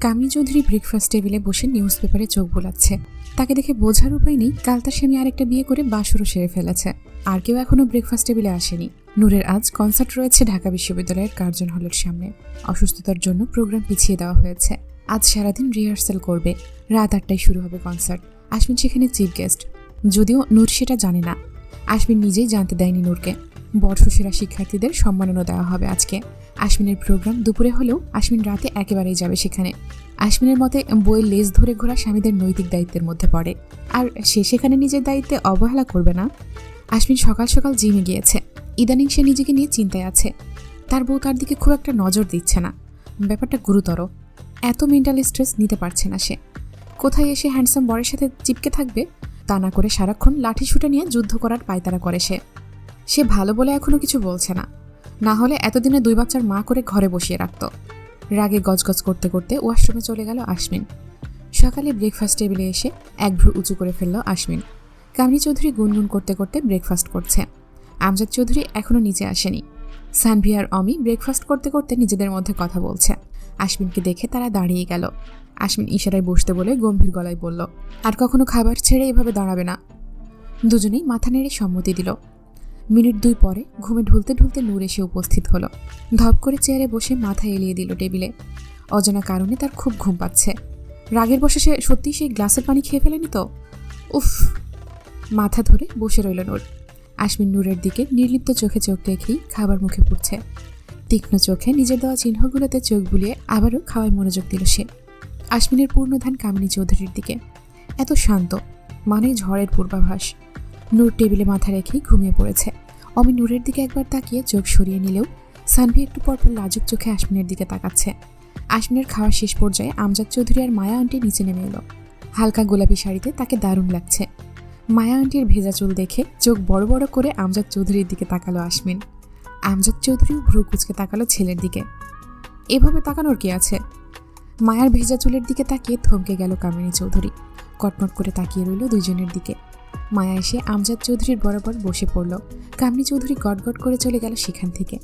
কামিনী Chowdhury breakfast টেবিলে বসে news পেপারে চোখ বোলাচ্ছে। তাকে দেখে বোঝার উপায় নেই কাল তার স্বামী আরেকটা বিয়ে করে বাসরও সেরে ফেলেছে। আর কেউ এখনও ব্রেকফাস্ট টেবিলে আসেনি। নূরের আজ কনসার্ট রয়েছে ঢাকা বিশ্ববিদ্যালয়ের কার্জন হলের সামনে। অসুস্থতার জন্য প্রোগ্রাম পিছিয়ে দেওয়া হয়েছে। আজ সারাদিন রিহার্সাল করবে। রাত আটটায় শুরু হবে কনসার্ট আশমিন সেখানে চিফ গেস্ট যদিও নূর সেটা জানে না। আশমিন নিজেই জানতে দেয়নি নূরকে। বর্ষসেরা শিক্ষার্থীদের সম্মাননা দেওয়া হবে আজকে। আশমিনের প্রোগ্রাম দুপুরে হলেও আশমিন রাতে একেবারেই যাবে সেখানে। আশমিনের মতে বইয়ের লেজ ধরে ঘোরা স্বামীদের নৈতিক দায়িত্বের মধ্যে পড়ে। আর সে সেখানে নিজের দায়িত্বে অবহেলা করবে না। আশমিন সকাল সকাল জিমে গিয়েছে। ইদানিং সে নিজেকে নিয়ে চিন্তায় আছে। তার বউ তার দিকে খুব একটা নজর দিচ্ছে না। ব্যাপারটা গুরুতর। এত মেন্টাল স্ট্রেস নিতে পারছে না সে। কোথায় এসে হ্যান্ডসাম বরের সাথে চিপকে থাকবে? তা না করে সারাক্ষণ লাঠি ছুটে নিয়ে যুদ্ধ করার পায়তারা করে সে। সে ভালো বলে এখনও কিছু বলছে না। না হলে এতদিনে দুই বাচ্চার মা করে ঘরে বসিয়ে রাখত। রাগে গজগজ করতে করতে ওয়াশরুমে চলে গেল আশমিন। সকালে ব্রেকফাস্ট টেবিলে এসে এক ভ্রু উঁচু করে ফেলল আশমিন। কামনি চৌধুরী গুনগুন করতে করতে ব্রেকফাস্ট করছে। আমজাদ চৌধুরী এখনও নিচে আসেনি। সানভি আর অমি ব্রেকফাস্ট করতে করতে নিজেদের মধ্যে কথা বলছে। আশমিনকে দেখে তারা দাঁড়িয়ে গেল। আশমিন ইশারায় বসতে বলে গম্ভীর গলায় বলল, আর কখনো খাবার ছেড়ে এভাবে দাঁড়াবে না। দুজনেই মাথা নেড়ে সম্মতি দিল। মিনিট দুই পরে ঘুমে ঢুলতে ঢুলতে নূর এসে উপস্থিত হলো। ধপ করে চেয়ারে বসে মাথা এলিয়ে দিল টেবিলে। অজানা কারণে তার খুব ঘুম পাচ্ছে। রাগের বসে সে সত্যিই সেই গ্লাসের পানি খেয়ে ফেলেনি তো? উফ! মাথা ধরে বসে রইল নূর। আশমিন নূরের দিকে নির্লিপ্ত চোখে চোখ রেখেই খাবার মুখে পড়ছে। তীক্ষ্ণ চোখে নিজের দেওয়া চিহ্নগুলোতে চোখ বুলিয়ে আবারও খাওয়ায় মনোযোগ দিল সে। আশমিনের পূর্ণধান কামিনী চৌধুরীর দিকে। এত শান্ত মানে ঝড়ের পূর্বাভাস। নূর টেবিলে মাথা রেখেই ঘুমিয়ে পড়েছে। অমি নূরের দিকে একবার তাকিয়ে চোখ সরিয়ে নিলেও সানভি একটু পরপর লাজুক চোখে আশমিনের দিকে তাকাচ্ছে। আশমিনের খাওয়ার শেষ পর্যায়ে আমজাদ চৌধুরী আর মায়া আন্টি নিচে নেমে এলো। হালকা গোলাপি শাড়িতে তাকে দারুণ লাগছে। মায়া আন্টির ভেজা চুল দেখে চোখ বড় বড় করে আমজাদ চৌধুরীর দিকে তাকালো আশমিন। আমজাদ চৌধুরীও ভ্রু কুচকে তাকালো ছেলের দিকে। এভাবে তাকানোর কি আছে? মায়ার ভেজা চুলের দিকে তাকিয়ে থমকে গেল কামিনী চৌধুরী। কটমট করে তাকিয়ে রইল দুইজনের দিকে। মায়া এসে আমজাদ চৌধুরীর বরাবর বসে পড়ল। কামিনী চৌধুরী গটগট করে চলে গেল সেখান থেকে।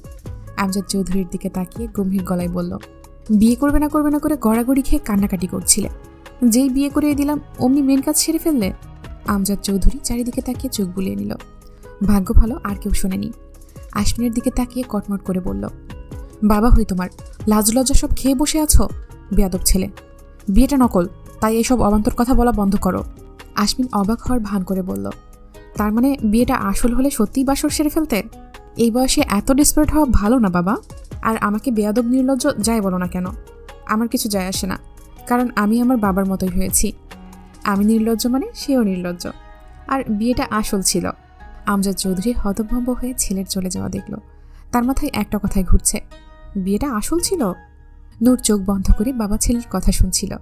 আমজাদ চৌধুরীর দিকে তাকিয়ে গম্ভীর গলায় বলল, বিয়ে করবে না করবে না করে গড়াগড়ি খেয়ে কান্নাকাটি করছিলে। যেই বিয়ে করে দিলাম, অমনি মেন কাজ সেরে ফেললে? আমজাদ চৌধুরী চারিদিকে তাকিয়ে চোখ বুলিয়ে নিল। ভাগ্য ভালো, আর কেউ শোনেনি। আশমিনের দিকে তাকিয়ে কটমট করে বলল, বাবা হই তোমার, লাজ লজ্জা সব খেয়ে বসে আছো? বেয়াদব ছেলে। বিয়েটা নকল, তাই এইসব অবান্তর কথা বলা বন্ধ করো। আশমিন অবাক হওয়ার ভান করে বলল, তার মানে বিয়েটা আসল হলে সত্যিই বাসর সেরে ফেলতে? এই বয়সে এত ডিসপারেট হওয়া ভালো না বাবা। আর আমাকে বেয়াদব নির্লজ্জ যাই বলো না কেন? আমার কিছু যায় আসে না। কারণ আমি আমার বাবার মতোই হয়েছি। আমি নির্লজ্জ মানে সেও নির্লজ্জ। আর বিয়েটা আসল ছিল। আমজাদ চৌধুরী হতভম্ব হয়ে ছেলের চলে যাওয়া দেখল। তার মাথায় একটা কথাই ঘুরছে। বিয়েটা আসল ছিল? নূর চোখ বন্ধ করে বাবা ছেলের কথা শুনছিল।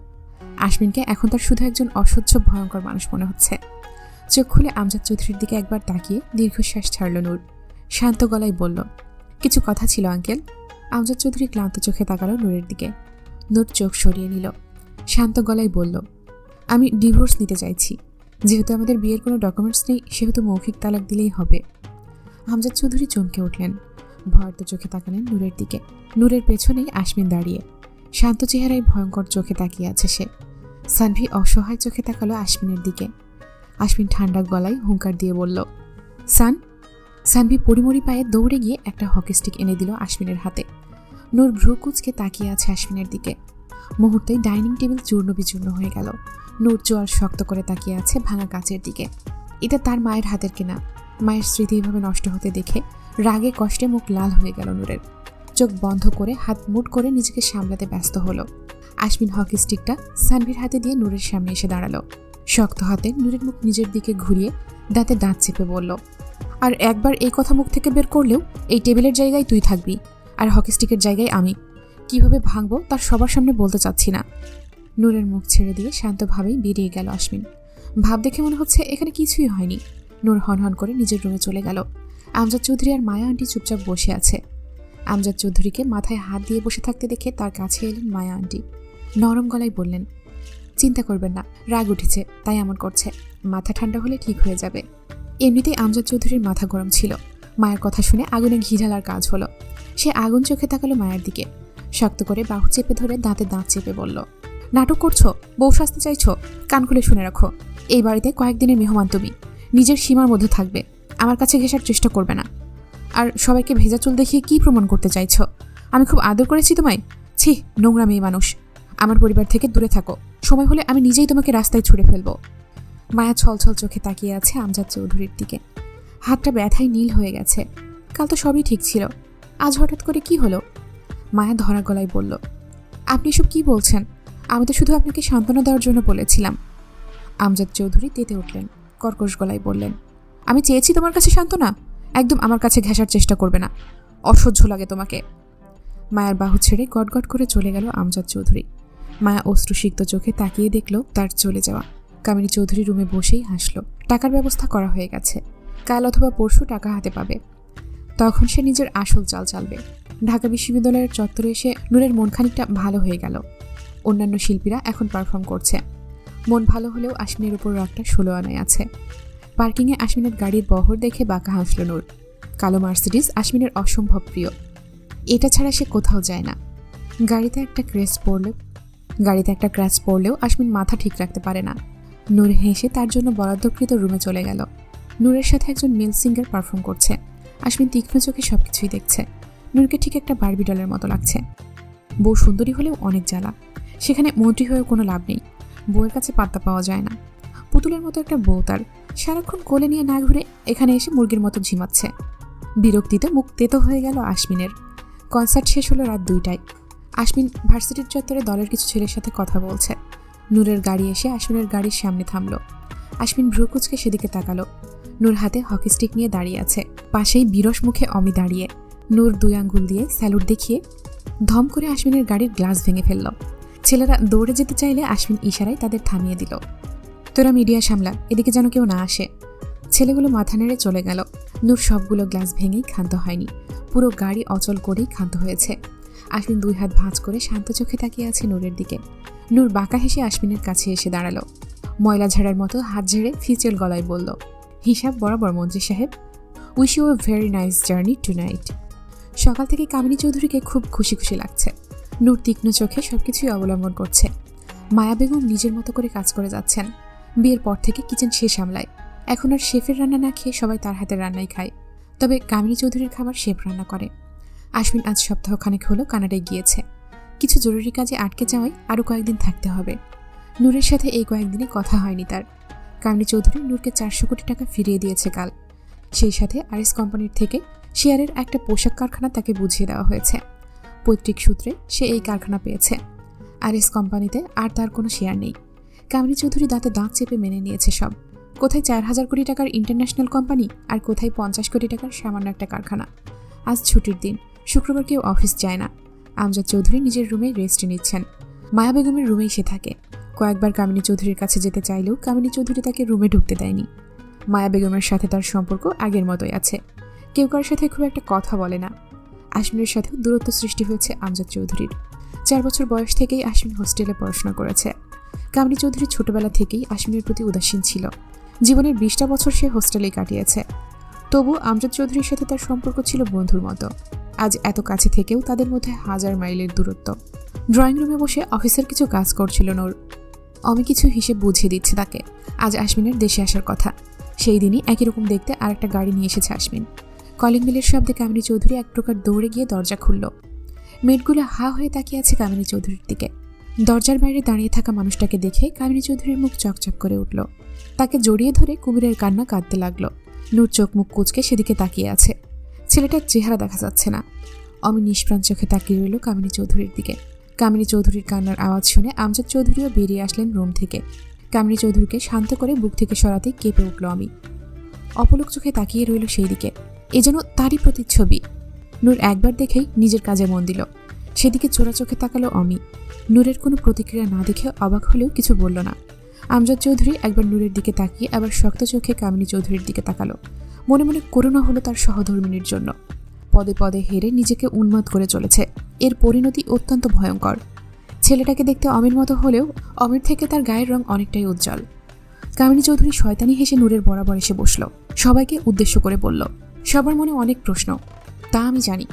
আশমিনকে এখন তার শুধু একজন অসহ্য, ভয়ঙ্কর মানুষ মনে হচ্ছে। চোখ খুলে আমজাদ চৌধুরীর দিকে একবার তাকিয়ে দীর্ঘশ্বাস ছাড়ল নূর। শান্ত গলায় বলল, কিছু কথা ছিল, আঙ্কেল? আমজাদ চৌধুরী ক্লান্ত চোখে তাকালো নূরের দিকে। নূর চোখ সরিয়ে নিল। শান্ত গলায় বলল, আমি ডিভোর্স নিতে চাইছি। যেহেতু আমাদের বিয়ের কোনো ডকুমেন্টস নেই, সেহেতু মৌখিক তালাক দিলেই হবে। আমজাদ চৌধুরী চমকে উঠলেন। ভয়ার্ত চোখে তাকালেন নূরের দিকে। নূরের পেছনেই আশমিন দাঁড়িয়ে। শান্ত চেহারায় ভয়ঙ্কর চোখে তাকিয়ে আছে সে। সানভি অসহায় চোখে তাকালো আশমিনের দিকে। আশমিন ঠান্ডা গলায় হুঙ্কার দিয়ে বলল, সান, সানভি পরিমরি পায়ে দৌড়ে গিয়ে একটা হকি স্টিক এনে দিল আশমিনের হাতে। নূর ভ্রু কুচকে তাকিয়ে আছে আশমিনের দিকে। মুহূর্তেই ডাইনিং টেবিল চূর্ণ বিচূর্ণ হয়ে গেল। নূর জোয়ার শক্ত করে তাকিয়ে আছে ভাঙা কাচের দিকে। এটা তার মায়ের হাতের কেনা? মায়ের স্মৃতি এভাবে নষ্ট হতে দেখে রাগে কষ্টে মুখ লাল হয়ে গেল নূরের। চোখ বন্ধ করে হাত মুট করে নিজেকে সামলাতে ব্যস্ত হলো। আশমিন হকি স্টিকটা সানভির হাতে দিয়ে নূরের সামনে এসে দাঁড়াল। শক্ত হাতে নূরের মুখ নিজের দিকে ঘুরিয়ে দাঁতে দাঁত চেপে বলল, আর একবার এই কথা মুখ থেকে বের করলেও এই টেবিলের জায়গায় তুই থাকবি, আর হকি স্টিকের জায়গায় আমি। কীভাবে ভাঙবো তার সবার সামনে বলতে চাচ্ছি না। নূরের মুখ ছেড়ে দিয়ে শান্তভাবেই বেরিয়ে গেল আশমিন। ভাব দেখে মনে হচ্ছে এখানে কিছুই হয়নি। নূর হনহন করে নিজের রুমে চলে গেল। আমজাদ চৌধুরী আর মায়া আন্টি চুপচাপ বসে আছে। আমজাদ চৌধুরীকে মাথায় হাত দিয়ে বসে থাকতে দেখে তার কাছে এলেন মায়া আন্টি। নরম গলায় বললেন, চিন্তা করবেন না, রাগ উঠেছে, তাই এমন করছে। মাথা ঠান্ডা হলে ঠিক হয়ে যাবে। এমনিতেই আমজাদ চৌধুরীর মাথা গরম ছিল। মায়ের কথা শুনে আগুনে ঘি ঢালার কাজ হলো। সে আগুন চোখে তাকালো মায়ের দিকে। শক্ত করে বাহু চেপে ধরে দাঁতে দাঁত চেপে বলল, নাটক করছ? বউ শাস্তি চাইছো? কান খুলে শুনে রাখো। এই বাড়িতে কয়েকদিনের মেহমান তুমি। নিজের সীমার মধ্যে থাকবে। আমার কাছে ঘেসার চেষ্টা করবে না। আর সবাইকে ভেজা চুল দেখিয়ে কি প্রমাণ করতে চাইছ? আমি খুব আদর করেছি তোমায়। ছি, নোংরা মেয়ে মানুষ। আমার পরিবার থেকে দূরে থাকো। সময় হলে আমি নিজেই তোমাকে রাস্তায় ছুড়ে ফেলব। মায়া ছলছল চোখে তাকিয়ে আছে আমজাদ চৌধুরীর দিকে। হাতটা ব্যথায় নীল হয়ে গেছে। কাল তো সবই ঠিক ছিল। আজ হঠাৎ করে কি হলো? মায়া ধরা গলায় বলল, আপনি সব কি বলছেন? আমি তো শুধু আপনাকে সান্ত্বনা দেওয়ার জন্য বলেছিলাম। আমজাদ চৌধুরী তেতে উঠলেন, কর্কশ গলায় বললেন, আমি চেয়েছি তোমার কাছে সান্ত্বনা। একদম আমার কাছে ঘেঁষার চেষ্টা করবে না। অসহ্য লাগে তোমাকে। মায়ার বাহু ছেড়ে গটগট করে চলে গেল আমজাদ চৌধুরী। মায়া অশ্রুসিক্ত চোখে তাকিয়ে দেখল তার চলে যাওয়া। কামিনী চৌধুরী রুমে বসেই হাসল। টাকার ব্যবস্থা করা হয়ে গেছে। কাল অথবা পরশু টাকা হাতে পাবে। তখন সে নিজের আসল চাল চালবে। ঢাকা বিশ্ববিদ্যালয়ের চত্বরে এসে নূরের মন খানিকটা ভালো হয়ে গেল। অন্যান্য শিল্পীরা এখন পারফর্ম করছে। মন ভালো হলেও আশমিনের উপর রাগটা ষোলো আনায় আছে। পার্কিংয়ে আশমিনের গাড়ির বহর দেখে বাঁকা হাসল নূর। কালো মার্সিডিস আশমিনের অসম্ভব প্রিয়। এটা ছাড়া সে কোথাও যায় না। গাড়িতে একটা ক্রেস পড়লেও গাড়িতে একটা ক্র্যাশ পড়লেও আশমিন মাথা ঠিক রাখতে পারে না। নূর হেসে তার জন্য বরাদ্দকৃত রুমে চলে গেল। নূরের সাথে একজন মেল সিঙ্গার পারফর্ম করছে। আশমিন তীক্ষ্ণ চোখে সবকিছুই দেখছে। নূরকে ঠিক একটা বার্বি ডলের মতো লাগছে। বউ সুন্দরী হলেও অনেক জ্বালা। সেখানে মন্ত্রী হয়েও কোনো লাভ নেই। বউয়ের কাছে পাত্তা পাওয়া যায় না। পুতুলের মতো একটা বউ তার। সারাক্ষণ কোলে নিয়ে না ঘুরে এখানে এসে মুরগির মতো ঝিমাচ্ছে। বিরক্তিতে মুখ তেতো হয়ে গেল আশমিনের। কনসার্ট শেষ হলো রাত দুইটায়। আশমিন ভার্সিটির চত্বরে দলের কিছু ছেলের সাথে কথা বলছে। নূরের গাড়ি এসে আশমিনের গাড়ির সামনে থামলো। আশমিন ভ্রুকুচকে সেদিকে তাকালো। নূর হাতে হকি স্টিক নিয়ে দাঁড়িয়ে আছে। পাশেই বিরস মুখে অমি দাঁড়িয়ে। নূর দুই আঙ্গুল দিয়ে স্যালুট দেখিয়ে ধম করে আশমিনের গাড়ির গ্লাস ভেঙে ফেলল। ছেলেরা দৌড়ে যেতে চাইলে আশমিন ইশারায় তাদের থামিয়ে দিল। তোরা মিডিয়া সামলা, এদিকে যেন কেউ না আসে। ছেলেগুলো মাথা নেড়ে চলে গেল। নূর সবগুলো গ্লাস ভেঙেই ক্ষান্ত হয়নি। পুরো গাড়ি অচল করেই ক্ষান্ত হয়েছে। আশ্বিন দুই হাত ভাঁজ করে শান্ত চোখে তাকিয়ে আছে নূরের দিকে। নূর বাঁকা হেসে আশ্বিনের কাছে এসে দাঁড়াল। ময়লা ঝাড়ার মতো হাত ঝেড়ে ফিচেল গলায় বলল, হিসাব বরাবর, মন্ত্রী সাহেব। Wish you a very nice journey tonight সকাল থেকে কামিনী চৌধুরীকে খুব খুশি খুশি লাগছে। নূর তীক্ষ্ণ চোখে সবকিছুই অবলম্বন করছে। মায়া বেগম নিজের মতো করে কাজ করে যাচ্ছেন। বিয়ের পর থেকে কিচেন সে সামলায়। এখন আর শেফের রান্না না খেয়ে সবাই তার হাতের রান্নাই খায়। তবে কামিনী চৌধুরীর খাবার শেফ রান্না করে। আশ্বিন আজ সপ্তাহখানেক হলো কানাডায় গিয়েছে। কিছু জরুরি কাজে আটকে যাওয়ায় আরও কয়েকদিন থাকতে হবে। নূরের সাথে এই কয়েকদিনে কথা হয়নি তার। কামিনী চৌধুরী নূরকে চারশো কোটি টাকা ফিরিয়ে দিয়েছে কাল। সেই সাথে আরএস কোম্পানির থেকে শেয়ারের একটা পোশাক কারখানা তাকে বুঝিয়ে দেওয়া হয়েছে। পৈতৃক সূত্রে সে এই কারখানা পেয়েছে। আরএস কোম্পানিতে আর তার কোনো শেয়ার নেই। কামিনী চৌধুরী দাঁতে দাঁত চেপে মেনে নিয়েছে সব। কোথায় চার হাজার কোটি টাকার ইন্টারন্যাশনাল কোম্পানি আর কোথায় পঞ্চাশ কোটি টাকার সামান্য একটা কারখানা? আজ ছুটির দিন। শুক্রবার কেউ অফিস যায় না। আমজাদ চৌধুরী নিজের রুমে রেস্ট নিচ্ছেন। মায়া বেগমের রুমেই সে থাকে। কয়েকবার কামিনী চৌধুরীর কাছে যেতে চাইলেও কামিনী চৌধুরী তাকে রুমে ঢুকতে দেয়নি। মায়া বেগমের সাথে তার সম্পর্ক আগের মতোই আছে। কেউ কারোর সাথে খুব একটা কথা বলে না। আশমিনের সাথেও দূরত্ব সৃষ্টি হয়েছে আমজাদ চৌধুরীর। চার বছর বয়স থেকেই আশমিন হোস্টেলে পড়াশোনা করেছে। কামিনী চৌধুরী ছোটবেলা থেকেই আশমিনের প্রতি উদাসীন ছিল। জীবনের বিশটা বছর সে হোস্টেলেই কাটিয়েছে। তবু আমজাদ চৌধুরীর সাথে তার সম্পর্ক ছিল বন্ধুর মতো। আজ এত কাছে থেকেও তাদের মধ্যে হাজার মাইলের দূরত্ব। ড্রয়িং রুমে বসে অফিসের কিছু কাজ করছিল নোর। অমি কিছু হিসেব বুঝিয়ে দিচ্ছে তাকে। আজ আশমিনের দেশে আসার কথা। সেই দিনই একই রকম দেখতে আর একটা গাড়ি নিয়ে এসেছে আশমিন। কলিং বেলের শব্দে কামিনী চৌধুরী এক প্রকার দৌড়ে গিয়ে দরজা খুলল। মেটগুলো হা হয়ে তাকিয়ে আছে কামিনী চৌধুরীর দিকে। দরজার বাইরে দাঁড়িয়ে থাকা মানুষটাকে দেখে কামিনী চৌধুরীর মুখ চকচক করে উঠল। তাকে জড়িয়ে ধরে কুমিরের কান্না কাঁদতে লাগল। নূর চোখ মুখ কুচকে সেদিকে তাকিয়ে আছে। ছেলেটার চেহারা দেখা যাচ্ছে না। অমি নিষ্প্রাণ চোখে তাকিয়ে রইল কামিনী চৌধুরীর দিকে। কামিনী চৌধুরীর কান্নার আওয়াজ শুনে আমজাদ চৌধুরীও বেরিয়ে আসলেন রুম থেকে। কামিনী চৌধুরীকে শান্ত করে বুক থেকে সরাতে কেঁপে উঠল অমি অপলক চোখে তাকিয়ে রইল সেই দিকে। এ যেন তারই প্রতিচ্ছবি। নূর একবার দেখেই নিজের কাজে মন দিল। সেদিকে চোখে তাকালো অমি। নূরের কোনো প্রতিক্রিয়া না দেখে অবাক হলেও কিছু বলল না। আমজাদ চৌধুরী একবার নূরের দিকে তাকিয়ে আবার শক্ত চোখে কামিনী চৌধুরীর দিকে তাকালো। মনে মনে করুণা হলো তার সহধর্মিনীর জন্য। পদে পদে হেরে নিজেকে উন্মাদ করে চলেছে। এর পরিণতি অত্যন্ত ভয়ঙ্কর। ছেলেটাকে দেখতে অমির মতো হলেও অমির থেকে তার গায়ের রং অনেকটাই উজ্জ্বল। কামিনী চৌধুরী শয়তানি হেসে নূরের বরাবর এসে বসল। সবাইকে উদ্দেশ্য করে বলল, সবার মনে অনেক প্রশ্ন। তা আমি জানি।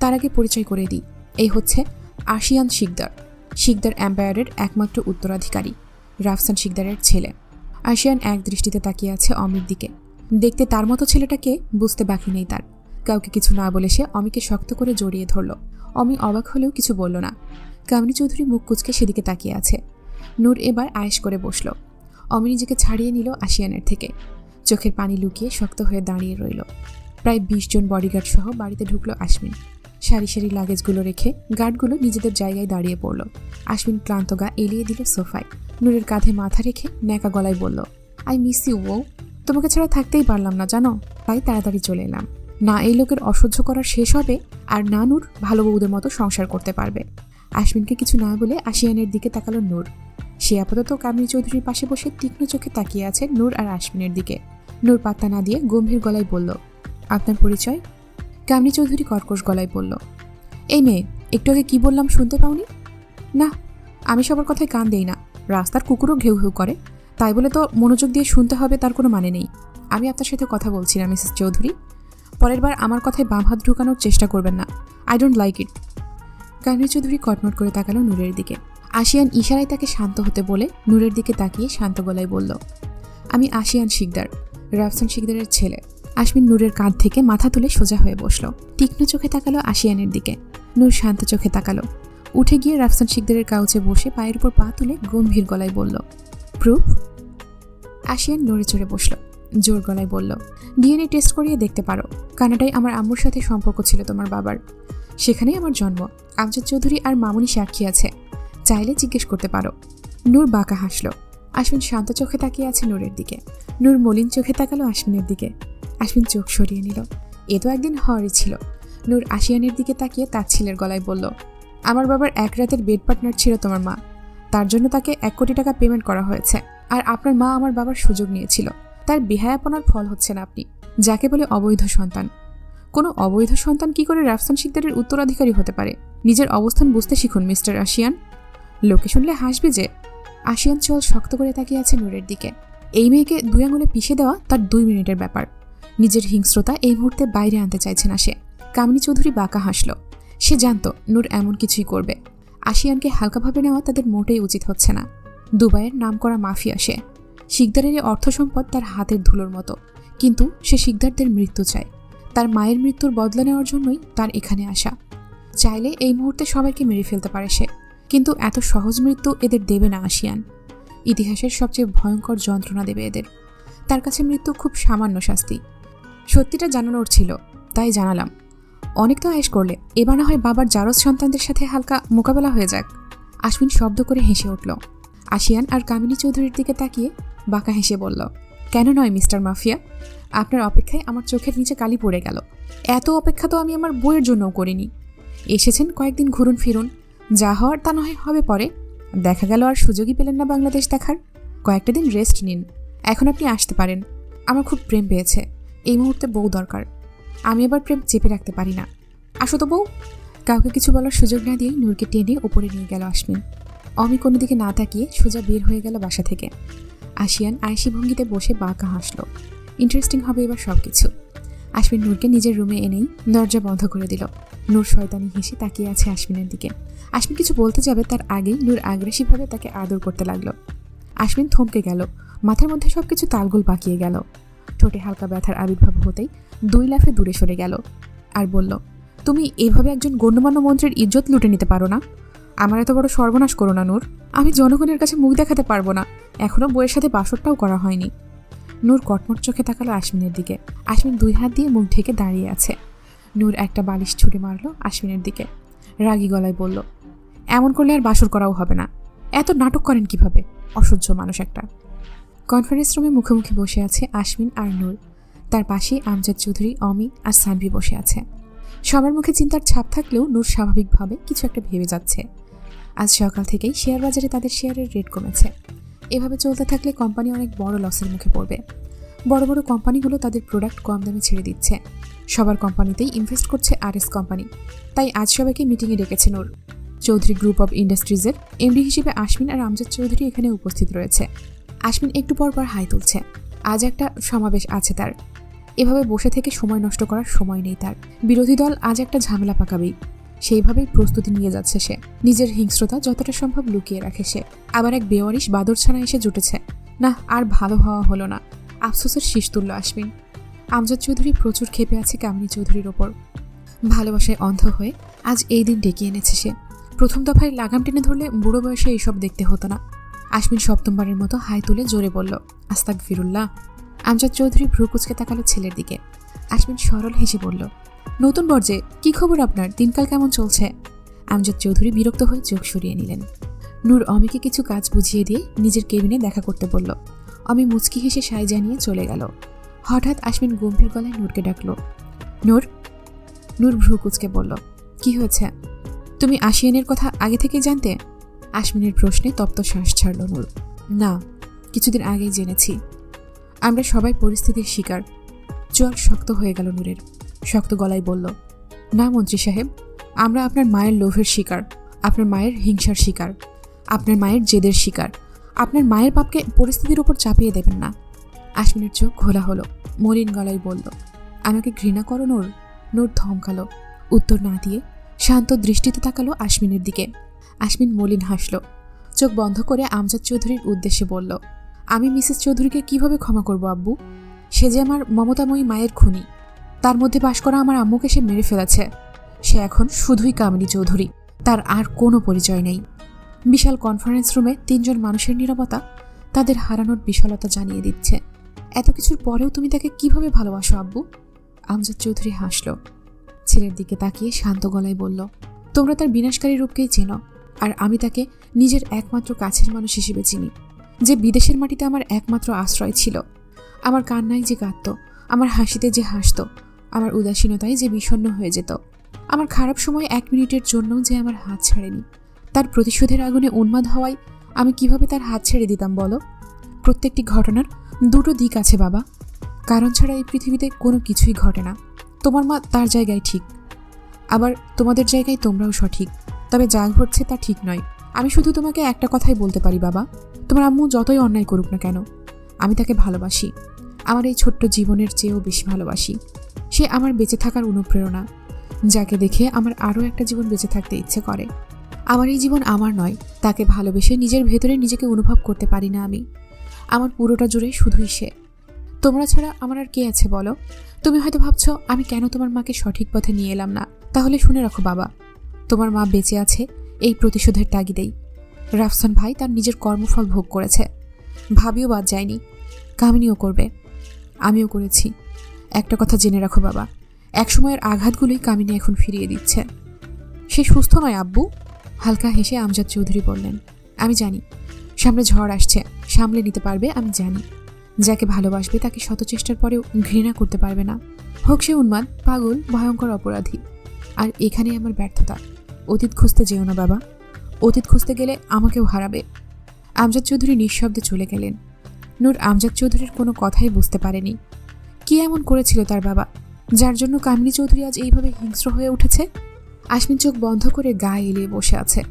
তার আগে পরিচয় করে দিই। এই হচ্ছে আশিয়ান শিকদার। শিকদার এম্পায়ারের একমাত্র উত্তরাধিকারী, রাফসান শিকদারের ছেলে। আশিয়ান এক দৃষ্টিতে তাকিয়ে আছে অমির দিকে। দেখতে তার মতো ছেলেটাকে বুঝতে বাকি নেই তার। কাউকে কিছু না বলে সে অমিকে শক্ত করে জড়িয়ে ধরল। অমি অবাক হলেও কিছু বলল না। কামনি চৌধুরী মুখ কুচকে সেদিকে তাকিয়ে আছে। নূর এবার আয়েশ করে বসল। অমি নিজেকে ছাড়িয়ে নিল আশিয়ানের থেকে। চোখের পানি লুকিয়ে শক্ত হয়ে দাঁড়িয়ে রইল। প্রায় বিশ জন বডিগার্ড সহ বাড়িতে ঢুকলো আশমিন। সারি সারি লাগেজগুলো রেখে গার্ডগুলো নিজেদের জায়গায় দাঁড়িয়ে পড়ল। আশ্বিন ক্লান্ত গা এলিয়ে দিল সোফায়। নূরের কাঁধে মাথা রেখে ন্যাকা গলায় বলল আই মিস ইউ ও তোমাকে ছাড়া থাকতেই পারলাম না, জানো? তাই তাড়াতাড়ি চলে এলাম। না এই লোকের অসহ্য করা শেষ হবে আর না নূর ভালো বউদের মতো সংসার করতে পারবে। আশ্বিনকে কিছু না বলে আশিয়ানের দিকে তাকালো নূর। সে আপাতত কামিনী চৌধুরীর পাশে বসে তীক্ষ্ণ চোখে তাকিয়ে আছে নূর আর আশ্বিনের দিকে। নূর পাত্তা না দিয়ে গম্ভীর গলায় বলল, আপনার পরিচয় কামিনী চৌধুরী কর্কশ গলায় বলল, এই মেয়ে, একটু আগে কী বললাম শুনতে পাওনি? না, আমি সবার কথায় কান দেই না। রাস্তার কুকুরও ঘেউ ঘেউ করে। তাই বলে তো মনোযোগ দিয়ে শুনতে হবে, তার কোনো মানে নেই। আমি আপনার সাথে কথা বলছি না, মিসেস চৌধুরী। পরের বার আমার কথায় বাম হাত ঢুকানোর চেষ্টা করবেন না। I don't like it. Kamini Chowdhury কটমট করে তাকালো নূরের দিকে। আশিয়ান ইশারায় তাকে শান্ত হতে বলে নূরের দিকে তাকিয়ে শান্ত গলায় বলল, আমি আশিয়ান শিকদার, রাফসান শিকদারের ছেলে। আশমিন নূরের কাঁধ থেকে মাথা তুলে সোজা হয়ে বসল। তীক্ষ্ণ চোখে তাকালো আশিয়ানের দিকে। নূর শান্ত চোখে তাকালো। উঠে গিয়ে রাফসান শিকদারের কাউচে বসে পায়ের উপর পা তুলে গম্ভীর গলায় বলল, প্রুফ? আশিয়ান নড়ে চড়ে বসল, জোর গলায় বলল, ডিএনএ টেস্ট করিয়ে দেখতে পারো। কানাডায় আমার আম্মুর সাথে সম্পর্ক ছিল তোমার বাবার। সেখানেই আমার জন্ম। আমজাদ চৌধুরী আর মামুনি সাক্ষী আছে। চাইলে জিজ্ঞেস করতে পারো। নূর বাঁকা হাসলো। আশ্বিন শান্ত চোখে তাকিয়ে আছে নূরের দিকে। নূর মলিন চোখে তাকালো আশ্বিনের দিকে। আশ্বিন চোখ সরিয়ে নিল। এ তো একদিন হওয়ারই ছিল। নূর আশিয়ানের দিকে তাকিয়ে তার ছেলের গলায় বলল, আমার বাবার এক রাতের বেড পার্টনার ছিল তোমার মা। তার জন্য তাকে এক কোটি টাকা পেমেন্ট করা হয়েছে। আর আপনার মা আমার বাবার সুযোগ নিয়েছিল। তার বেহায়াপনার ফল হচ্ছে না আপনি, যাকে বলে অবৈধ সন্তান। কোনো অবৈধ সন্তান কি করে রাফসান শিকদারের উত্তরাধিকারী হতে পারে? নিজের অবস্থান বুঝতে শিখুন, মিস্টার আশিয়ান লোকে শুনলে হাসবে যে আশিয়ান চল শক্ত করে তাকিয়ে আছে নূরের দিকে। এই মেয়েকে দুই আঙুলে পিষে দেওয়া তার দুই মিনিটের ব্যাপার। নিজের হিংস্রতা এই মুহূর্তে বাইরে আনতে চাইছে না সে। কামিনী চৌধুরী বাঁকা হাসল। সে জানত, নূর এমন কিছুই করবে। আশিয়ানকে হালকাভাবে নেওয়া তাদের মোটেই উচিত হচ্ছে না। দুবাইয়ের নাম করা মাফিয়া সে। শিকদারের অর্থ সম্পদ তার হাতের ধুলোর মতো। কিন্তু সে শিকদারদের মৃত্যু চায়। তার মায়ের মৃত্যুর বদলা নেওয়ার জন্যই তার এখানে আসা। চাইলে এই মুহূর্তে সবাইকে মেরে ফেলতে পারে সে। কিন্তু এত সহজ মৃত্যু এদের দেবে না আসিয়ান। ইতিহাসের সবচেয়ে ভয়ঙ্কর যন্ত্রণা দেবে এদের। তার কাছে মৃত্যু খুব সামান্য শাস্তি। সত্যিটা জানানোর ছিল, তাই জানালাম। অনেক তো আয়েস করলে, এবার না হয় বাবার জারজ সন্তানদের সাথে হালকা মোকাবেলা হয়ে যাক। আশ্বিন শব্দ করে হেসে উঠল। আশিয়ান আর কামিনী চৌধুরীর দিকে তাকিয়ে বাঁকা হেসে বলল, কেন নয়, মিস্টার মাফিয়া? আপনার অপেক্ষায় আমার চোখের নিচে কালি পড়ে গেল। এত অপেক্ষা তো আমি আমার বইয়ের জন্যও করিনি। এসেছেন কয়েকদিন ঘুরুন ফিরুন। যা হওয়ার তা নয় হবে পরে। দেখা গেল আর সুযোগই পেলেন না বাংলাদেশ দেখার। কয়েকটা দিন রেস্ট নিন। এখন আপনি আসতে পারেন। আমার খুব প্রেম পেয়েছে। এই মুহূর্তে বউ দরকার। আমি আবার প্রেম চেপে রাখতে পারি না। আসো তো বউ। কাউকে কিছু বলার সুযোগ না দিয়ে নূরকে টেনে উপরে নিয়ে গেল আশমিন। অমি কোনো দিকে না তাকিয়ে সোজা বের হয়ে গেল বাসা থেকে। আশিয়ান আয়সি ভঙ্গিতে বসে বাঁকা হাসল। ইন্টারেস্টিং হবে এবার সব কিছু আশমিন নূরকে নিজের রুমে এনেই দরজা বন্ধ করে দিল। নূর শয়তানি হেসে তাকিয়ে আছে আশমিনের দিকে। আশমিন কিছু বলতে যাবে তার আগেই নূর আগ্রাসীভাবে তাকে আদর করতে লাগল। আশমিন থমকে গেল। মাথার মধ্যে সব কিছু তালগোল পাকিয়ে গেল। ঠোঁটে হালকা ব্যথার আবির্ভাব হতেই দুই লাফে দূরে সরে গেল আর বলল, তুমি এভাবে একজন গণ্যমান্য মন্ত্রীর ইজ্জত লুটে নিতে পারো না। আমার এত বড় সর্বনাশ করো না, নূর। আমি জনগণের কাছে মুখ দেখাতে পারব না। এখনও বইয়ের সাথে বাসরটাও করা হয়নি। নূর কটমট চোখে তাকালো আশমিনের দিকে। আশমিন দুই হাত দিয়ে মুখ ঢেকে দাঁড়িয়ে আছে। নূর একটা বালিশ ছুটে মারলো আশমিনের দিকে। রাগী গলায় বলল, এমন করলে আর বাসর করাও হবে না। এত নাটক করেন কীভাবে? অসহ্য মানুষ একটা। কনফারেন্স রুমে মুখোমুখি বসে আছে আশমিন আর নূর। তার পাশেই আমজাদ চৌধুরী, অমি আর সানভি বসে আছে। সবার মুখে চিন্তার ছাপ থাকলেও নূর স্বাভাবিকভাবে কিছু একটা ভেবে যাচ্ছে। আজ সকাল থেকেই শেয়ার বাজারে তাদের শেয়ারের রেট কমেছে। এভাবে চলতে থাকলে কোম্পানি অনেক বড় লসের মুখে পড়বে। বড় বড় কোম্পানিগুলো তাদের প্রোডাক্ট কম দামে ছেড়ে দিচ্ছে। সবার কোম্পানিতেই ইনভেস্ট করছে আর এস কোম্পানি। তাই আজ সবাইকে মিটিংয়ে ডেকেছে নূর। চৌধুরী গ্রুপ অব ইন্ডাস্ট্রিজের এমডি হিসেবে আশমিন আর আমজাদ চৌধুরী এখানে উপস্থিত রয়েছে। আশমিন একটু পর পর হাই তুলছে। আজ একটা সমাবেশ আছে তার। এভাবে বসে থেকে সময় নষ্ট করার সময় নেই তার। বিরোধী দল আজ একটা ঝামেলা পাকাবেই। সেইভাবেই প্রস্তুতি নিয়ে যাচ্ছে সে। নিজের হিংস্রতা যতটা সম্ভব লুকিয়ে রাখে সে। আবার এক বেওয়ারিশ বাদর ছাড়া এসে জুটেছে। না, আর ভালো হওয়া হলো না। আফসোসের শীষ তুল্য আসবেন আমজাদ চৌধুরী প্রচুর ক্ষেপে আছে কামিনী চৌধুরীর ওপর। ভালোবাসায় অন্ধ হয়ে আজ এই দিন ডেকে এনেছে সে। প্রথম দফায় লাগাম টেনে ধরলে বুড়ো বয়সে এইসব দেখতে হতো না। আশমিন সপ্তমবারের মতো হাই তুলে জোরে বলল আস্তাক ফিরুল্লাহ আমজাদ চৌধুরী ভ্রু কুচকে তাকালো ছেলের দিকে। আশমিন সরল হেসে বলল, নতুন বর্জে কি খবর আপনার? দিনকাল কেমন চলছে? আমজাদ চৌধুরী বিরক্ত হয়ে চোখ সরিয়ে নিলেন। নূর অমিকে কিছু কাজ বুঝিয়ে দিয়ে নিজের কেবিনে দেখা করতে বলল। অমি মুচকি হেসে সাই জানিয়ে চলে গেল। হঠাৎ আশমিন গম্ভীর গলায় নূরকে ডাকল। নূর? নূর ভ্রু কুচকে বলল, কি হয়েছে? তুমি আশিয়ানের কথা আগে থেকেই জানতে? আশমিনের প্রশ্নে তপ্ত শ্বাস ছাড়ল নূর। না, কিছুদিন আগেই জেনেছি। আমরা সবাই পরিস্থিতির শিকার। চোয়াল শক্ত হয়ে গেল নূরের। শক্ত গলায় বলল, না মন্ত্রী সাহেব, আমরা আপনার মায়ের লোভের শিকার, আপনার মায়ের হিংসার শিকার, আপনার মায়ের জেদের শিকার। আপনার মায়ের পাপকে পরিস্থিতির উপর চাপিয়ে দেবেন না। আশমিনের চোখ খোলা হলো, মলিন গলায় বলল, আমাকে ঘৃণা করো নূর। নূর ধমকালো, উত্তর না দিয়ে শান্ত দৃষ্টিতে তাকালো আশমিনের দিকে। আশমিন মলিন হাসল। চোখ বন্ধ করে আমজাদ চৌধুরীর উদ্দেশ্যে বলল, আমি মিসেস চৌধুরীকে কীভাবে ক্ষমা করব, আব্বু? সে যে আমার মমতাময়ী মায়ের খুনি। তার মধ্যে বাস করা আমার আম্মুকে সে মেরে ফেলেছে। সে এখন শুধুই কামিনী চৌধুরী। তার আর কোনো পরিচয় নেই। বিশাল কনফারেন্স রুমে তিনজন মানুষের নীরবতা তাদের হারানোর বিশালতা জানিয়ে দিচ্ছে। এত কিছুর পরেও তুমি তাকে কীভাবে ভালোবাসো, আব্বু? আমজাদ চৌধুরী হাসল। ছেলের দিকে তাকিয়ে শান্ত গলায় বলল, তোমরা তার বিনাশকারী রূপকেই চেনো। আর আমি তাকে নিজের একমাত্র কাছের মানুষ হিসেবে চিনি। যে বিদেশের মাটিতে আমার একমাত্র আশ্রয় ছিল। আমার কান্নায় যে কাঁদত, আমার হাসিতে যে হাসত, আমার উদাসীনতায় যে বিষণ্ণ হয়ে যেত। আমার খারাপ সময় এক মিনিটের জন্য যে আমার হাত ছাড়েনি। তার প্রতিশোধের আগুনে উন্মাদ হওয়ায় আমি কীভাবে তার হাত ছেড়ে দিতাম বলো? প্রত্যেকটি ঘটনার দুটো দিক আছে বাবা। কারণ ছাড়া এই পৃথিবীতে কোনো কিছুই ঘটে না। তোমার মা তার জায়গায় ঠিক। আবার তোমাদের জায়গায় তোমরাও সঠিক। তবে যা ঘটছে তা ঠিক নয়। আমি শুধু তোমাকে একটা কথাই বলতে পারি, বাবা। তোমার আম্মু যতই অন্যায় করুক না কেন, আমি তাকে ভালোবাসি। আমার এই ছোট্ট জীবনের চেয়েও বেশি ভালোবাসি। সে আমার বেঁচে থাকার অনুপ্রেরণা, যাকে দেখে আমার আরও একটা জীবন বেঁচে থাকতে ইচ্ছে করে। আমার এই জীবন আমার নয়, তাকে ভালোবেসে নিজের ভেতরে নিজেকে অনুভব করতে পারি না আমি। আমার পুরোটা জুড়ে শুধুই সে। তোমরা ছাড়া আমার আর কে আছে বলো? তুমি হয়তো ভাবছ, আমি কেন তোমার মাকে সঠিক পথে নিয়ে এলাম না? তাহলে শুনে রাখো, বাবা। তোমার মা বেঁচে আছে, এই প্রতিশোধের তাগিদেই রাফসান ভাই তার নিজের কর্মফল ভোগ করেছে। ভাবিও বাদ যায়নি, কামিনীও করবে। আমিও করেছি। একটা কথা জেনে রাখো বাবা, একসময়ের আঘাতগুলোই কামিনী এখন ফিরিয়ে দিচ্ছে। সে সুস্থ নয়, আব্বু। হালকা হেসে আমজাদ চৌধুরী বললেন, আমি জানি, সামনে ঝড় আসছে, সামলে নিতে পারবে, আমি জানি। যাকে ভালোবাসবে তাকে শত চেষ্টার পরেও ঘৃণা করতে পারবে না। হোক সে উন্মাদ, পাগল, ভয়ঙ্কর অপরাধী। আর এখানে আমার ব্যর্থতা। অতীত খুঁজতে যেও না, বাবা। অতীত খুঁজতে গেলে আমাকেও হারাবে। আমজাদ চৌধুরী নিঃশব্দে চলে গেলেন। নূর আমজাদ চৌধুরীর কোনো কথাই বুঝতে পারেনি। কি এমন করেছিল তার বাবা, যার জন্য কামিনী চৌধুরী আজ এইভাবে হিংস্র হয়ে উঠেছে? আশমিন চোখ বন্ধ করে গায়ে এলিয়ে বসে আছে।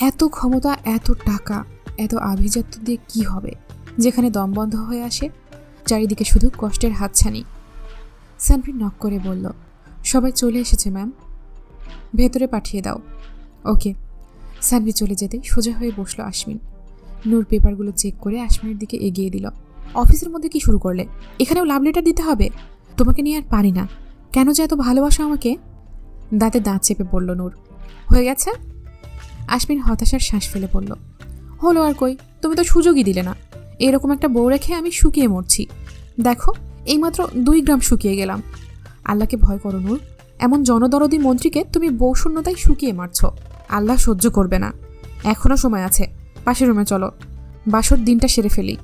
এত ক্ষমতা, এত টাকা, এত আভিজাত্য দিয়ে কি হবে, যেখানে দম বন্ধ হয়ে আসে, চারিদিকে শুধু কষ্টের হাতছানি। সানভি নক করে বলল, সবাই চলে এসেছে, ম্যাম। ভেতরে পাঠিয়ে দাও। ওকে। সানভি চলে যেতে সোজা হয়ে বসল আশমিন। নূর পেপারগুলো চেক করে আশমিনের দিকে এগিয়ে দিল। অফিসের মধ্যে কি শুরু করলে? এখানেও লাভ লেটার দিতে হবে? তোমাকে নিয়ে আর পারি না। কেন যে এত ভালোবাসো আমাকে? দাঁতে দাঁত চেপে পড়ল নূর। হয়ে গেছে? আশমিন হতাশার শ্বাস ফেলে পড়ল হলো আর কই? তুমি তো সুযোগই দিলে না। এরকম একটা বউ রেখে আমি শুকিয়ে মরছি। দেখো, এইমাত্র দুই গ্রাম শুকিয়ে গেলাম। আল্লাহকে ভয় করো নূর। এমন জনদরদি মন্ত্রীকে তুমি বউ শূন্যতায় শুকিয়ে মারছ। আল্লাহ সহ্য করবে না। এখনও সময় আছে। পাশের রুমে চলো। বাসর দিনটা সেরে ফেলি।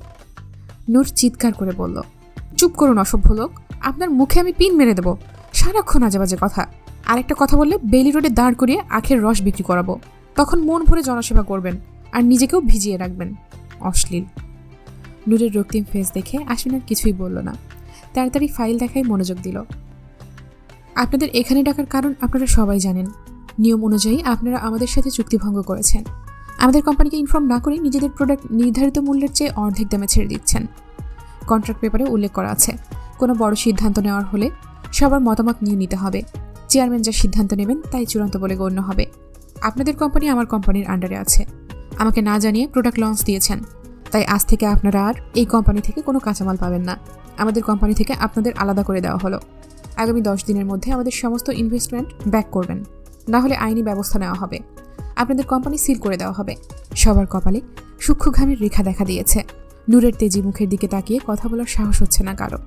নূর চিৎকার করে বলল, চুপ করুন, অসভ্য লোক। আপনার মুখে আমি পিন মেরে দেবো। সারাক্ষণ আজে বাজে কথা। আরেকটা কথা বললে বেলি রোডে দাঁড় করিয়ে আখের রস বিক্রি করাবো। তখন মন ভরে জনসেবা করবেন আর নিজেকেও ভিজিয়ে রাখবেন। অশ্লীল। নূরের রক্তিম ফেস দেখে আশ্বিন আর কিছুই বলল না। তাড়াতাড়ি ফাইল দেখায় মনোযোগ দিল। আপনাদের এখানে ডাকার কারণ আপনারা সবাই জানেন। নিয়ম অনুযায়ী আপনারা আমাদের সাথে চুক্তিভঙ্গ করেছেন। আমাদের কোম্পানিকে ইনফর্ম না করে নিজেদের প্রোডাক্ট নির্ধারিত মূল্যের চেয়ে অর্ধেক দামে ছেড়ে দিচ্ছেন। কন্ট্রাক্ট পেপারে উল্লেখ করা আছে। কোনো বড় সিদ্ধান্ত নেওয়ার হলে সবার মতামত নিয়ে নিতে হবে। চেয়ারম্যান যা সিদ্ধান্ত নেবেন তাই চূড়ান্ত বলে গণ্য হবে। আপনাদের কোম্পানি আমার কোম্পানির আন্ডারে আছে। আমাকে না জানিয়ে প্রোডাক্ট লঞ্চ দিয়েছেন। তাই আজ থেকে আপনারা আর এই কোম্পানি থেকে কোনো কাঁচামাল পাবেন না। আমাদের কোম্পানি থেকে আপনাদের আলাদা করে দেওয়া হলো। আগামী দশ দিনের মধ্যে আমাদের সমস্ত ইনভেস্টমেন্ট ব্যাক করবেন। না হলে আইনি ব্যবস্থা নেওয়া হবে। আপনাদের কোম্পানি সিল করে দেওয়া হবে। সবার কপালে সূক্ষ্মঘামের রেখা দেখা দিয়েছে। নূরের তেজি মুখের দিকে তাকিয়ে কথা বলার সাহস হচ্ছে না কারও।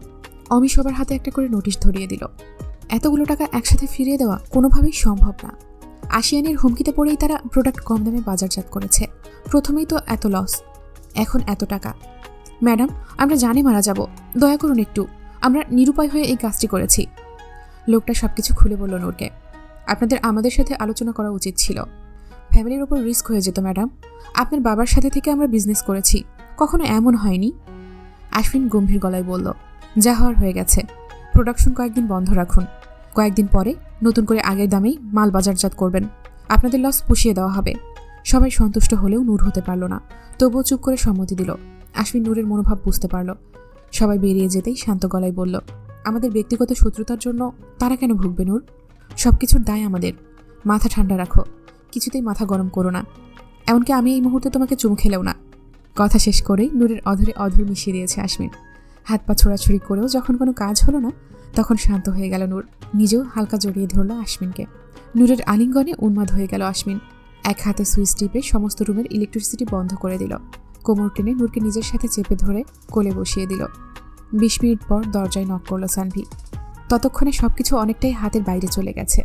অমি সবার হাতে একটা করে নোটিশ ধরিয়ে দিল। এতগুলো টাকা একসাথে ফিরিয়ে দেওয়া কোনোভাবেই সম্ভব না। আশিয়ানের হুমকিতে পড়েই তারা প্রোডাক্ট কম দামে বাজারজাত করেছে। প্রথমেই তো এত লস এখন এত টাকা। ম্যাডাম, আমরা জানি মারা যাব। দয়া করুন একটু। আমরা নিরুপায় হয়ে এই কাজটি করেছি। লোকটা সবকিছু খুলে বলল নূরকে। আপনাদের আমাদের সাথে আলোচনা করা উচিত ছিল। ফ্যামিলির ওপর রিস্ক হয়ে যেত, ম্যাডাম। আপনার বাবার সাথে থেকে আমরা বিজনেস করেছি। কখনো এমন হয়নি? আশ্বিন গম্ভীর গলায় বলল, যা হওয়ার হয়ে গেছে। প্রোডাকশন কয়েকদিন বন্ধ রাখুন। কয়েকদিন পরে নতুন করে আগের দামেই মাল বাজারজাত করবেন। আপনাদের লস পুষিয়ে দেওয়া হবে। সবাই সন্তুষ্ট হলেও নূর হতে পারল না। তবুও চুপ করে সম্মতি দিল। আশ্বিন নূরের মনোভাব বুঝতে পারল। সবাই বেরিয়ে যেতেই শান্ত গলায় বলল আমাদের ব্যক্তিগত শত্রুতার জন্য তারা কেন ভুগবে, নূর? সব কিছুর দায় আমাদের। মাথা ঠান্ডা রাখো। কিছুতেই মাথা গরম করো না। এমনকি আমি এই মুহূর্তে তোমাকে চুমু খেলেও না। কথা শেষ করেই নূরের অধরে অধর মিশিয়ে দিয়েছে আশ্বিন হাত পা ছোড়াছুড়ি করেও যখন কোনো কাজ হলো না, তখন শান্ত হয়ে গেল নূর। নিজেও হালকা জড়িয়ে ধরল আশ্বিনকে নূরের আলিঙ্গনে উন্মাদ হয়ে গেল আশ্বিন এক হাতে সুইচ টিপে সমস্ত রুমের ইলেকট্রিসিটি বন্ধ করে দিল। কোমর টেনে নূরকে নিজের সাথে চেপে ধরে কোলে বসিয়ে দিল। বিশ মিনিট পর দরজায় নক করল সানভি। ততক্ষণে সবকিছু অনেকটাই হাতের বাইরে চলে গেছে।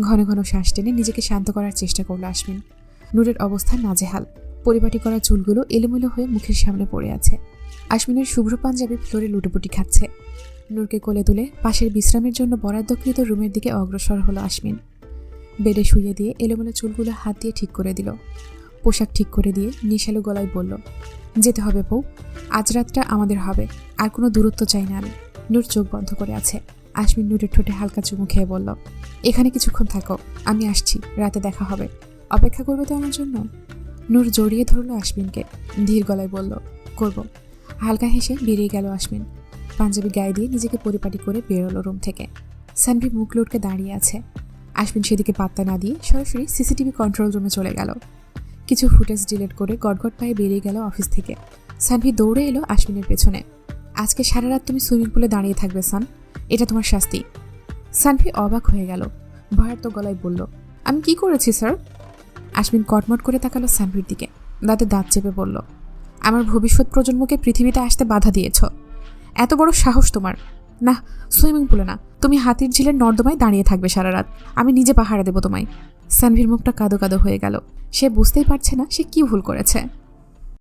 ঘন ঘন শ্বাস টেনে নিজেকে শান্ত করার চেষ্টা করল আশ্বিন নূরের অবস্থা নাজেহাল। পরিপাটি করা চুলগুলো এলোমেলো হয়ে মুখের সামনে পড়ে আছে। আশ্বিনের শুভ্র পাঞ্জাবি ফ্লোরে লুটোপুটি খাচ্ছে। নূরকে কোলে তুলে পাশের বিশ্রামের জন্য বরাদ্দকৃত রুমের দিকে অগ্রসর হলো আশ্বিন বেডে শুয়ে দিয়ে এলোমেলো চুলগুলো হাত দিয়ে ঠিক করে দিল। পোশাক ঠিক করে দিয়ে নিশালো গলায় বলল যেতে হবে বউ। আজ রাতটা আমাদের হবে। আর কোনো দূরত্ব চাই না আমি। নূর চোখ বন্ধ করে আছে। আশ্বিন নূরের ঠোঁটে হালকা চুমু খেয়ে বলল, এখানে কিছুক্ষণ থাকো, আমি আসছি। রাতে দেখা হবে। অপেক্ষা করবে তো আমার জন্য? নূর জড়িয়ে ধরলো আশ্বিনকে ধীর গলায় বলল, করব। হালকা হেসে বেরিয়ে গেল আশ্বিন পাঞ্জাবি গায়ে দিয়ে নিজেকে পরিপাটি করে বেরোলো রুম থেকে। সানভি মুখ লটকে দাঁড়িয়ে আছে। আশ্বিন সেদিকে পাত্তা না দিয়ে সরাসরি সিসিটিভি কন্ট্রোল রুমে চলে গেল। কিছু ফুটেজ ডিলেট করে গটগট পায়ে বেরিয়ে গেল অফিস থেকে। সানভি দৌড়ে এলো আশ্বিনের পেছনে। আজকে সারা রাত তুমি সুইমিং পুলে দাঁড়িয়ে থাকবে, সান। এটা তোমার শাস্তি। সানভি অবাক হয়ে গেল। ভয়ার্ত গলায় বলল, আমি কি করেছি, স্যার? আশ্বিন কটমট করে তাকালো সানভির দিকে। দাঁতে দাঁত চেপে বলল, আমার ভবিষ্যৎ প্রজন্মকে পৃথিবীতে আসতে বাধা দিয়েছ। এত বড় সাহস তোমার। না সুইমিং পুলে না। তুমি হাতির ঝিলের নর্দমায় দাঁড়িয়ে থাকবে সারা রাত আমি নিজে পাহাড়ে দেবো তোমায়। সানভির মুখটা কাদো কাদো হয়ে গেল। সে বুঝতেই পারছে না সে কি ভুল করেছে।